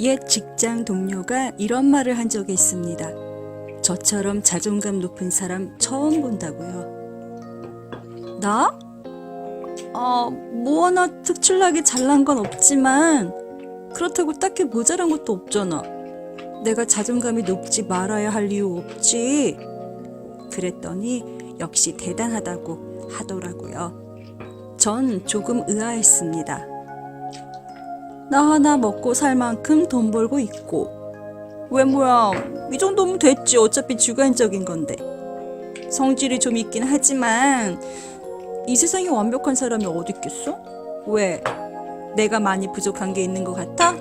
옛 직장 동료가 이런 말을 한 적이 있습니다. 저처럼 자존감 높은 사람 처음 본다고요. 나? 아, 뭐 하나 특출나게 잘난 건 없지만 그렇다고 딱히 모자란 것도 없잖아. 내가 자존감이 높지 말아야 할 이유 없지. 그랬더니 역시 대단하다고 하더라고요. 전 조금 의아했습니다. 나 하나 먹고 살 만큼 돈 벌고 있고 왜 뭐야 이 정도면 됐지 어차피 주관적인 건데 성질이 좀 있긴 하지만 이 세상에 완벽한 사람이 어디 있겠어? 왜 내가 많이 부족한 게 있는 것 같아?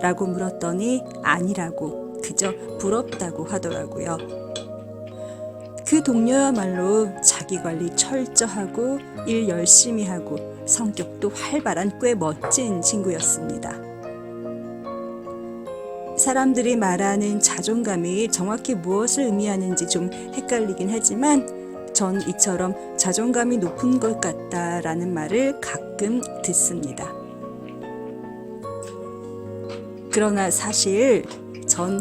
라고 물었더니 아니라고 그저 부럽다고 하더라고요. 그 동료야말로 자기 관리 철저하고 일 열심히 하고 성격도 활발한 꽤 멋진 친구였습니다. 사람들이 말하는 자존감이 정확히 무엇을 의미하는지 좀 헷갈리긴 하지만 전 이처럼 자존감이 높은 것 같다라는 말을 가끔 듣습니다. 그러나 사실 전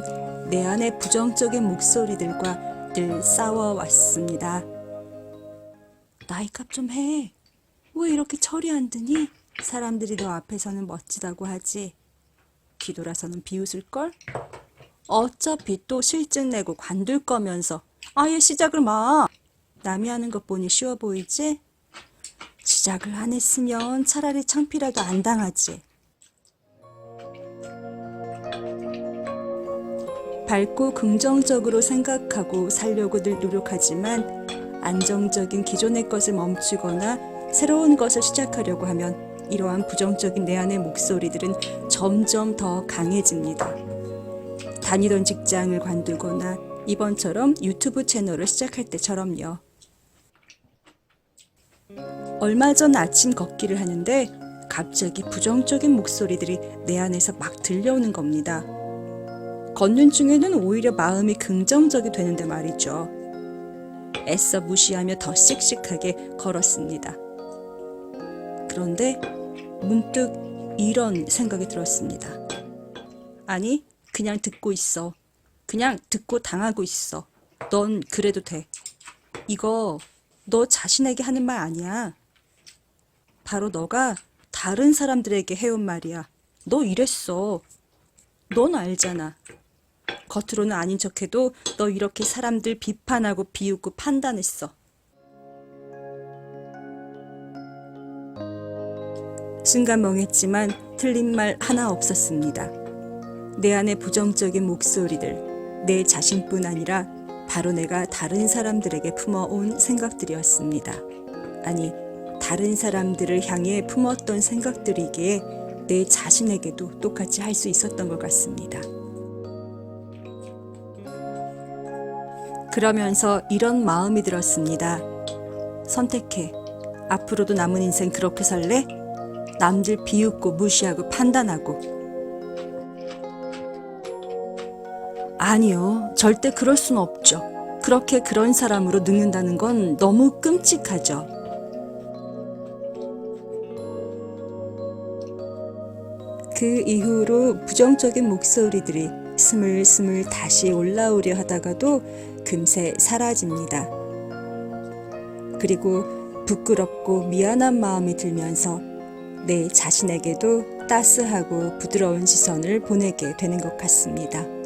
내 안의 부정적인 목소리들과 늘 싸워왔습니다. 나이값 좀 해. 왜 이렇게 철이 안 드니? 사람들이 너 앞에서는 멋지다고 하지. 뒤돌아서는 비웃을걸? 어차피 또 실증 내고 관둘 거면서 아예 시작을 마. 남이 하는 것 보니 쉬워 보이지? 시작을 안 했으면 차라리 창피라도 안 당하지. 밝고 긍정적으로 생각하고 살려고 늘 노력하지만 안정적인 기존의 것을 멈추거나 새로운 것을 시작하려고 하면 이러한 부정적인 내 안의 목소리들은 점점 더 강해집니다. 다니던 직장을 관두거나 이번처럼 유튜브 채널을 시작할 때처럼요. 얼마 전 아침 걷기를 하는데 갑자기 부정적인 목소리들이 내 안에서 막 들려오는 겁니다. 걷는 중에는 오히려 마음이 긍정적이 되는데 말이죠. 애써 무시하며 더 씩씩하게 걸었습니다. 그런데 문득 이런 생각이 들었습니다. 아니, 그냥 듣고 있어. 그냥 듣고 당하고 있어. 넌 그래도 돼. 이거 너 자신에게 하는 말 아니야. 바로 너가 다른 사람들에게 해온 말이야. 너 이랬어. 넌 알잖아. 겉으로는 아닌 척해도 너 이렇게 사람들 비판하고 비웃고 판단했어. 순간 멍했지만 틀린 말 하나 없었습니다. 내 안의 부정적인 목소리들, 내 자신뿐 아니라 바로 내가 다른 사람들에게 품어온 생각들이었습니다. 아니, 다른 사람들을 향해 품었던 생각들이기에 내 자신에게도 똑같이 할 수 있었던 것 같습니다. 그러면서 이런 마음이 들었습니다. 선택해. 앞으로도 남은 인생 그렇게 살래? 남들 비웃고 무시하고 판단하고. 아니요. 절대 그럴 순 없죠. 그렇게 그런 사람으로 늙는다는 건 너무 끔찍하죠. 그 이후로 부정적인 목소리들이 스물스물 다시 올라오려 하다가도 금세 사라집니다. 그리고 부끄럽고 미안한 마음이 들면서 내 자신에게도 따스하고 부드러운 시선을 보내게 되는 것 같습니다.